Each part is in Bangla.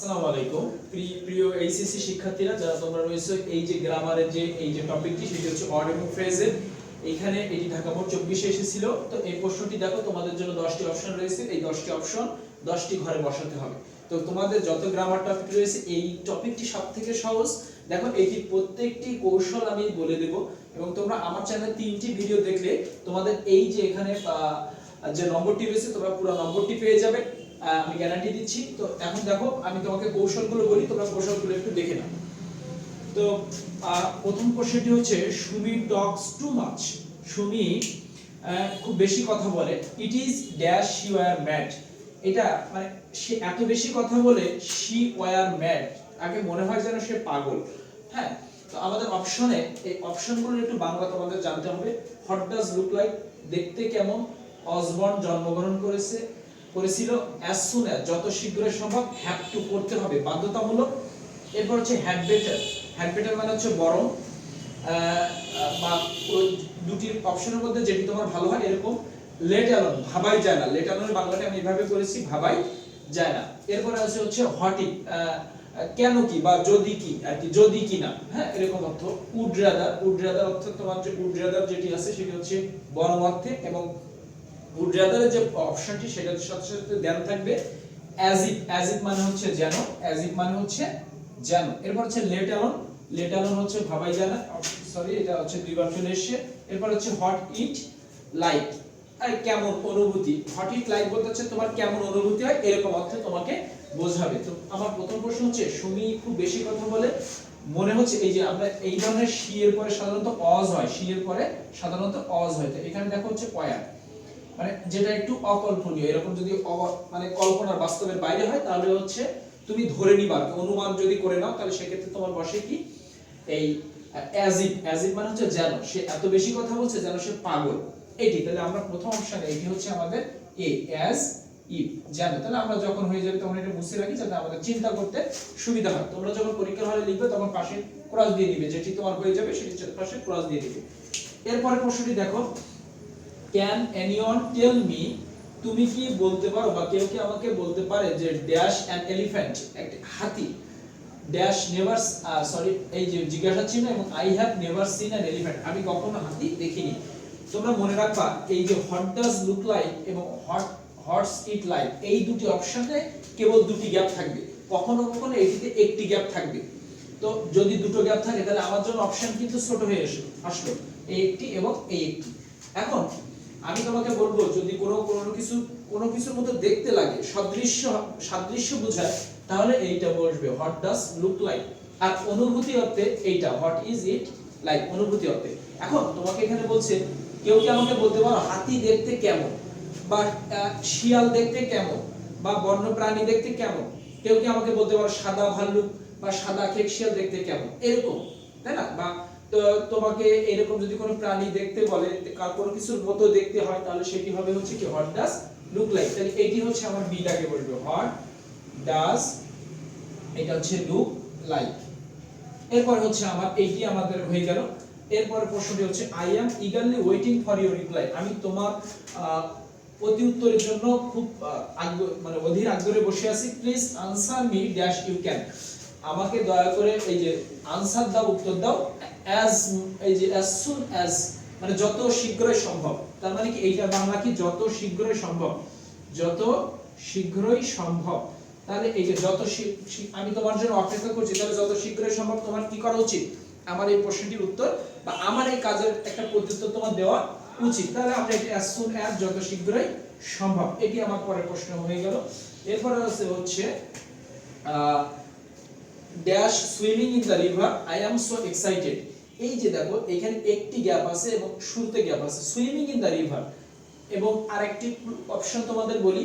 আসসালামু আলাইকুম। প্রি- প্রিয় এইচএসসি শিক্ষার্থীরা, যারা তোমরা রয়েছে, এই যে গ্রামারের যে, এই যে টপিকটি, সেটি হচ্ছে অড এবং ফ্রেজের এখানে এটি ঢাকা বোর্ড চব্বিশে এসেছিল। তো এই প্রশ্নটি দেখো, তোমাদের জন্য দশটি অপশন রয়েছে। এই দশটি অপশন দশটি ঘরে বসাতে হবে। তো তোমাদের যত গ্রামার টপিক রয়েছে, এই টপিকটি সব থেকে সহজ। দেখো, এটি প্রত্যেকটি কৌশল আমি বলে দেব। এবং তোমরা আমার চ্যানেলে তিনটি ভিডিও দেখলে, তোমাদের এই যে এখানে যে নম্বরটি রয়েছে, তোমরা পুরো নম্বরটি পেয়ে যাবে। আমি গ্যারান্টি দিচ্ছি। তো এখন দেখো, আমি তোমাকে কৌশলগুলো বলি, তোমরা কৌশলগুলো একটু দেখে নাও। তো প্রথম প্রশ্নটি হচ্ছে, Sumi talks too much Sumi খুব বেশি কথা বলে। It is dash she were mad এটা মানে সে এত বেশি কথা বলে শি ওয়ার ম্যাড আগে মনে হয় যেন সে পাগল। হ্যাঁ তো আমাদের অপশনে এই অপশনগুলো একটু বাংলা তোমাদের জানতে হবে। হোয়াট ডাজ লুক লাইক দেখতে কেমন? অসবর্ন জন্মগ্রহণ করেছে। করেছিল অ্যাজ সুন অ্যাজ যত শীঘ্রই সম্ভব হ্যাভ টু করতে হবে, বাধ্যতামূলক। এরপর হচ্ছে হ্যাড বেটার হ্যাড বেটার মানে হচ্ছে বরং বা দুটি অপশনের মধ্যে যেটি তোমার ভালো হয় এরকম লেট অ্যালন ভাবাই যায় না। লেট অ্যালনের বাংলাটা আমি এভাবে করেছি, ভাবাই যায় না। এরপরে আছে হচ্ছে হটি কেন কি বা যদি কি, আর কি, যদি কি না। হ্যাঁ এরকম অর্থ। উড রাদার উড রাদার অর্থ তোমার যে উড রাদার যেটি আছে সেটি হচ্ছে বরং অর্থে এবং উড রাদারের যে অপশনটি সেটার সাথে সাথে দেন থাকবে অ্যাজ ইট অ্যাজ ইট মানে হচ্ছে যেন অ্যাজ ইট মানে হচ্ছে যেন। এরপর হচ্ছে লেট অ্যালন লেট অ্যালন হচ্ছে ভাবাই জানা সরি এটা হচ্ছে দুইবার চলে এরপর হচ্ছে হট ইট লাইক আর, কেমন অনুভূতি? হট ইট লাইক বলতে হচ্ছে তোমার কেমন অনুভূতি হয়, এরকম অর্থে তোমাকে বোঝাবে। তো আমার প্রথম প্রশ্ন হচ্ছে, সুমি খুব বেশি কথা বলে, মনে হচ্ছে এই যে আমরা এই ধরনের শি এর পরে সাধারণত অজ হয় শি এর পরে সাধারণত অজ হয়। তো এখানে দেখো হচ্ছে পয়ার মানে যেটা একটু অকল্পনীয়, এরকম যদি মানে কল্পনার বাস্তবের বাইরে হয়, তাহলে হচ্ছে তুমি ধরে নিবা অনুমান যদি করে নাও, তাহলে সেক্ষেত্রে তোমার বসে কি? এই অ্যাজ ইট মানে হচ্ছে যেন, সে এত বেশি কথা বলছে যেন সে পাগল। এটি, তাহলে আমরা প্রথম অপশনে এটি হচ্ছে আমাদের এ অ্যাজ ইফ যেন। তাহলে আমরা যখন হয়ে যাবে তখন এটা মুছে রাখি যাতে আমাদের চিন্তা করতে সুবিধা হয়। তোমরা যখন পরীক্ষার হলে লিখবে, তখন পাশে ক্রস দিয়ে দিবে। যেটি তোমার হয়ে যাবে, সেটি পাশে ক্রস দিয়ে দিবে। এরপরে প্রশ্নটি দেখো। ক্যান এনিওয়ান টেল মি তুমি কি বলতে পারো বা কেউ কি আমাকে বলতে পারে যে ড্যাশ অ্যান এলিফ্যান্ট একটা হাতি? ড্যাশ নেভার সরি এই যে জিজ্ঞাসা চিহ্ন এবং I have never seen an elephant আমি কখনো হাতি দেখিনি। তোমরা মনে রাখবা, এই যে হোয়াট ডাজ লুক লাইক এবং হট হটস ইট লাইক এই দুটি অপশনে কেবল দুটি গ্যাপ থাকবে। কখনো কখনো এটিতে একটি গ্যাপ থাকবে। তো যদি দুটো গ্যাপ থাকে, তাহলে আমার জন্য অপশন কিন্তু ছোট হয়ে আসলো। এই একটি এবং এই একটি। এখন আমি তোমাকে বলব, যদি কোনো কোনো কিছু, কোনো কিছুর মতো দেখতে লাগে, সদৃশ্য, সাদৃশ্য বোঝায়, তাহলে এইটা বসবে। হোয়াট ডাস লুক লাইক আর অনুভূতি অর্থে এইটা হোয়াট ইজ ইট লাইক অনুভূতি অর্থে। এখন তোমাকে এখানে বলছে, কেউ কি আমাকে বলতে পারো, হাতি দেখতে কেমন? বা শিয়াল দেখতে কেমন? বা বন্য প্রাণী দেখতে কেমন? কেউ কি আমাকে বলতে পারো, সাদা ভাল্লুক বা সাদা খেক শিয়াল দেখতে কেমন? এরকম, তাই না? বা তোমাকে এরকম যদি কোনো প্রাণী দেখতে বলে কোনো কিছুর মতো দেখতে হয়, তাহলে সেটি হবে হচ্ছে কি হোয়াট ডাস লুক লাইক তাহলে এটি হচ্ছে আমার বিটাকে বলবে? হোয়াট ডাস এটা হচ্ছে লুক লাইক এরপর হচ্ছে আমার এইটি আমাদের হয়ে গেল। এরপর প্রশ্নটি হচ্ছে I am eagerly waiting for your reply আমি তোমার প্রতি উত্তরের জন্য খুব মানে অধীর আগ্রহে বসে আছি। Please answer me dash you can আমাকে দয়া করে এই যে আনসার দাও উত্তর দাও অ্যাজ এই যে অ্যাজ সুন অ্যাজ মানে যত শীঘ্রই সম্ভব। তার মানে কি এইটা বাংলা কি যত শীঘ্রই সম্ভব। যত শীঘ্রই সম্ভব। তাহলে এই যে যত আমি তোমার জন্য অপেক্ষা করছি তাহলে যত শীঘ্রই সম্ভব তোমার কি করা উচিত? আমার এই প্রশ্নটির উত্তর বা আমার এই কাজের একটা প্রত্যুত্তর তোমার দেওয়া উচিত। তাহলে আমরা এটি অ্যাজ সুন অ্যাজ যত শীঘ্রই সম্ভব। এটি আমার পরের প্রশ্ন হয়ে গেল। এরপরে হচ্ছে আহ, dash swimming in the river I am so excited এই যে দেখো, এখানে একটি গ্যাপ আছে এবং শুরুতে গ্যাপ আছে। সুইমিং ইন দ্য রিভার এবং আরেকটি অপশন তোমাদের বলি,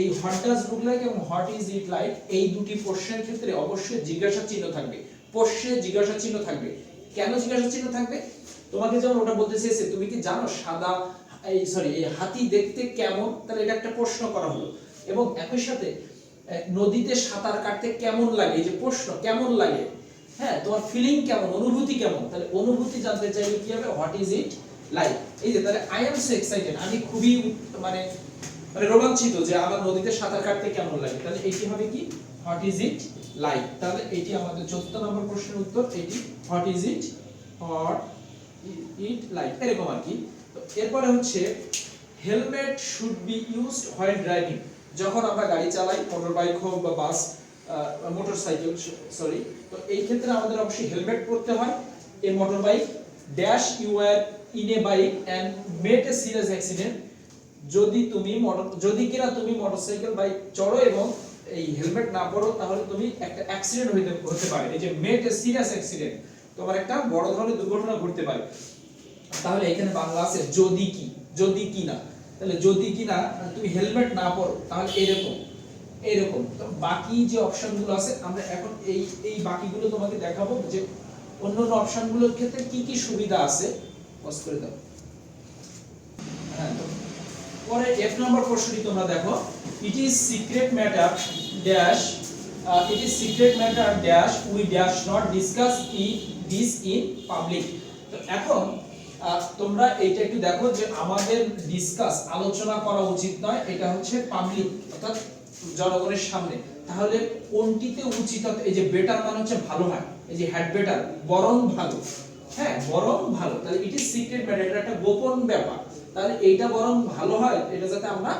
এই হোয়াট ডাজ লুক লাইক এবং হোয়াট ইজ ইট লাইক এই দুটি প্রশ্নের ক্ষেত্রে অবশ্যই জিজ্ঞাসা চিহ্ন থাকবে। প্রশ্নে জিজ্ঞাসা চিহ্ন থাকবে। কেন জিজ্ঞাসা চিহ্ন থাকবে? তোমাকে যেমন ওটা বলতে চেয়েছে, তুমি কি জানো সাদা, এই সরি এই হাতি দেখতে কেমন? তাহলে এটা একটা প্রশ্ন করা হলো। এবং একই সাথে নদীতে সাঁতার কাটতে কেমন লাগে? এই যে প্রশ্ন, কেমন লাগে? হ্যাঁ তোমার ফিলিং কেমন? অনুভূতি কেমন? তাহলে অনুভূতি জানতে চাইলে কি হবে? হোয়াট ইজ ইট লাইক এই যে, তাহলে আই এম সো এক্সাইটেড আমি খুবই মানে মানে রোমাঞ্চিত যে আমার নদীতে সাঁতার কাটতে কেমন লাগে। তাহলে এটি হবে কি? হোয়াট ইজ ইট লাইক তাহলে এটি আমাদের চতুর্থ নম্বর প্রশ্নের উত্তর। এটি what is it what it like এরকম আর কি। তো এরপরে হচ্ছে helmet should be used while driving যখন আমরা গাড়ি চালাই মোটর বাইক হোক বা বাস মোটর সাইকেল সরি তো এই ক্ষেত্রে আমাদের অবশ্যই হেলমেট পরতে হয়। A motor bike dash you are in a bike and met a serious accident যদি তুমি মোটর যদি কিনা তুমি মোটরসাইকেল বাইক চড়ো এবং এই হেলমেট না পরো, তাহলে তুমি একটা অ্যাক্সিডেন্ট হইতে, হতে পারে। এই যে মেট এ সিরিয়াস অ্যাক্সিডেন্ট তোমার একটা বড় ধরনের দুর্ঘটনা ঘটতে পারে। তাহলে এখানে বাংলা আছে, যদি কি যদি কি না তাহলে যদি কি না তুমি হেলমেট না পরো, তাহলে এরকম এরকম। তো বাকি যে অপশনগুলো আছে, আমরা এখন এই এই বাকিগুলো তোমাকে দেখাবো যে অন্য অন্য অপশনগুলোর ক্ষেত্রে কি কি সুবিধা আছে। পজ করে দাও। হ্যাঁ পরে এফ নম্বর প্রশ্নটি তোমরা দেখো। It is secret matter dash it is secret matter dash we dash not discuss it this in public তো এখন তোমরা এটা একটু দেখো যে আমাদের ডিসকাস আলোচনা করা উচিত নয়, এটা হচ্ছে পাবলিক অর্থাৎ জনগণের সামনে। তাহলে কোনটিতে উচিত? এই যে বেটার মানে হচ্ছে ভালো হয়, এই যে হ্যাড বেটার বরং ভালো। হ্যাঁ বরং ভালো। তাহলে ইট ইজ সিক্রেট ম্যাটার এটা একটা গোপন ব্যাপার। তাহলে এইটা বরং ভালো হয়, এটা যাতে আমরা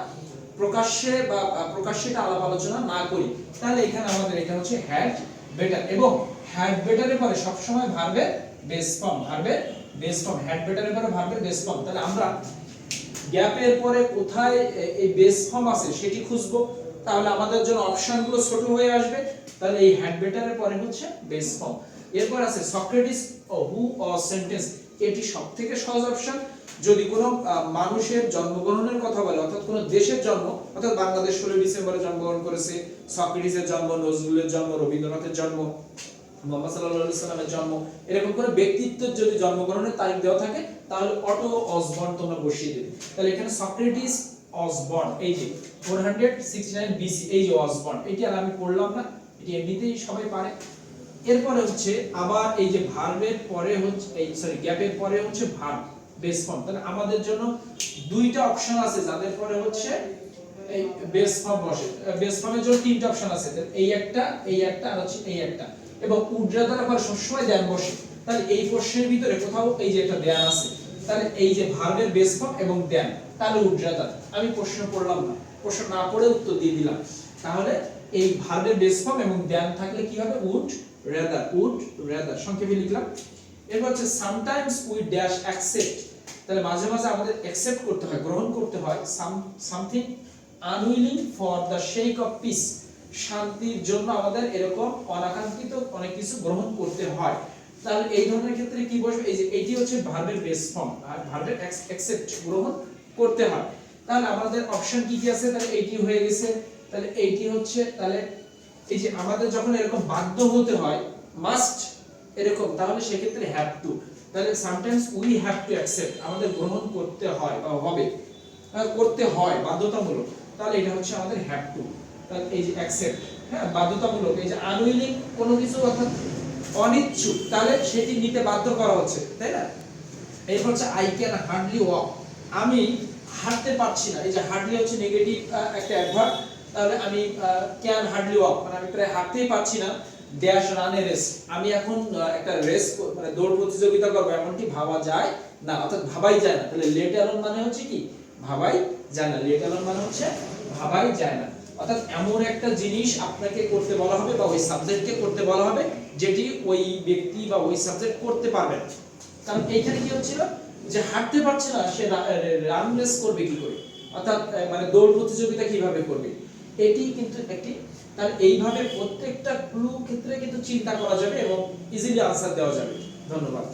প্রকাশ্যে বা প্রকাশ্যে এটা আলাপ আলোচনা না করি। তাহলে এখানে আমাদের এটা হচ্ছে হ্যাড বেটার এবং হ্যাড বেটারের পরে সবসময় ভার্বে বেস ফর্ম ভার্বে বেস ফর্ম হ্যাড বেটারের পরে ভার্বে বেস ফর্ম তাহলে আমরা গ্যাপের পরে কোথায় এই বেস ফর্ম আছে সেটি খুঁজবো। তাহলে আমাদের জন্য অপশনগুলো ছোট হয়ে আসবে। তাহলে এই হ্যাড বেটারের পরে হচ্ছে বেস ফর্ম এরপর আছে সক্রেটিস ও হু অ সেন্টেন্স এটি সবথেকে সহজ অপশন যদি কোনো মানুষের জন্মগ্রহণের কথা বলে, অর্থাৎ কোনো দেশের জন্ম, অর্থাৎ বাংলাদেশ ষোলো ডিসেম্বরে জন্মগ্রহণ করেছে সক্রেটিসের জন্ম, নজরুলের জন্ম, রবীন্দ্রনাথের জন্ম মোহাম্মদ আলাইহি সাল্লামের জন্ম। এরকম করে ব্যক্তিত্বের যদি জন্মগ্রহণের তারিখ দেওয়া থাকে, তাহলে অটো অসবর্ন তোমরা বসিয়ে দেবে। তাহলে এখানে সক্রেটিস অসবর্ন এই যে 469 বিসি এই যে অসবর্ন এটি আর আমি পড়লাম না, এটি এমনিতেই সবাই পারে। এরপরে হচ্ছে আবার এই যে ভার্বের পরে হচ্ছে, এই সরি গ্যাপের পরে হচ্ছে ভার্ব বেস ফর্ম তাহলে আমাদের জন্য দুইটা অপশন আছে, যাদের পরে হচ্ছে এই বেস ফর্ম বসে। বেস ফর্মের জন্য তিনটা অপশন আছে এই একটা এই একটা, আর হচ্ছে এই একটা। এবং উড্রাতার পরে সবসময় দেন বসে। তাহলে এই প্রশ্নের ভিতরে কোথাও এই যে একটা দেন আছে, তাহলে এই যে ভার্বের বেস ফর্ম এবং দেন, তাহলে উড্রাতার আমি প্রশ্ন পড়লাম না। প্রশ্ন না পড়ে উত্তর দিয়ে দিলাম। তাহলে এই ভার্বের বেস ফর্ম এবং দেন থাকলে কি হবে? উড রেদার উড রেদার সংক্ষেপে লিখলাম। এরপর হচ্ছে সামটাইমস উই ড্যাশ অ্যাকসেপ্ট তাহলে মাঝে মাঝে আমাদের অ্যাকসেপ্ট করতে হয়, গ্রহণ করতে হয়। Some something unwilling for the sake of peace শান্তির জন্য আমাদের এরকম অনাকাঙ্ক্ষিত অনেক কিছু গ্রহণ করতে হয়। তাহলে এই ধরনের ক্ষেত্রে কি বসবে? এই যে এটি হচ্ছে ভার্বের বেস ফর্ম আর ভার্বের অ্যাকসেপ্ট গ্রহণ করতে হয়। তাহলে আমাদের অপশন কি কি আছে? তাহলে এইটি হয়ে গেছে। তাহলে এইটি হচ্ছে, তাহলে এই যে আমাদের যখন এরকম বাধ্য হতে হয় মাস্ট এরকম, তাহলে সেক্ষেত্রে হ্যাভ টু তাহলে sometimes we have to accept আমাদের গ্রহণ করতে হয় বা হবে করতে হয়, বাধ্যতামূলক। তাহলে এটা হচ্ছে আমাদের হ্যাভ টু এই যে অ্যাকসেপ্ট হ্যাঁ বাধ্যতামূলক, এই যে আনউইলিং কোনো কিছু অর্থাৎ অনিচ্ছুক, তাহলে সেটি নিতে বাধ্য করা হচ্ছে, তাই না? এরপর হচ্ছে আই ক্যান হার্ডলি ওয়াক আমি হাঁটতে পারছি না, এই যে হার্ডলি হচ্ছে নেগেটিভ একটা অ্যাডভার্ব তাহলে আমি ক্যান হার্ডলি ওয়াক মানে আমি প্রায় হাঁটতেই পারছি না ড্যাশ রানে রেস আমি এখন একটা রেস মানে দৌড় প্রতিযোগিতা করব এমনটি ভাবা যায় না, অর্থাৎ ভাবাই যায় না, তাহলে লেট অ্যালন মানে হচ্ছে কি? ভাবাই যায় না লেট অ্যালন মানে হচ্ছে ভাবাই যায় না। অর্থাৎ এমন একটা জিনিস আপনাকে করতে বলা হবে বা ওই সাবজেক্টকে করতে বলা হবে যেটি ওই ব্যক্তি বা ওই সাবজেক্ট করতে পারবে না। কারণ এইখানে কি হচ্ছিল যে হাঁটতে পারছে না, সে রান রেস করবে কি করে? অর্থাৎ মানে দৌড় প্রতিযোগিতা কীভাবে করবে? এটি কিন্তু একটি তার এইভাবে প্রত্যেকটা ক্লু ক্ষেত্রে কিন্তু চিন্তা করা যাবে এবং ইজিলি আনসার দেওয়া যাবে। ধন্যবাদ।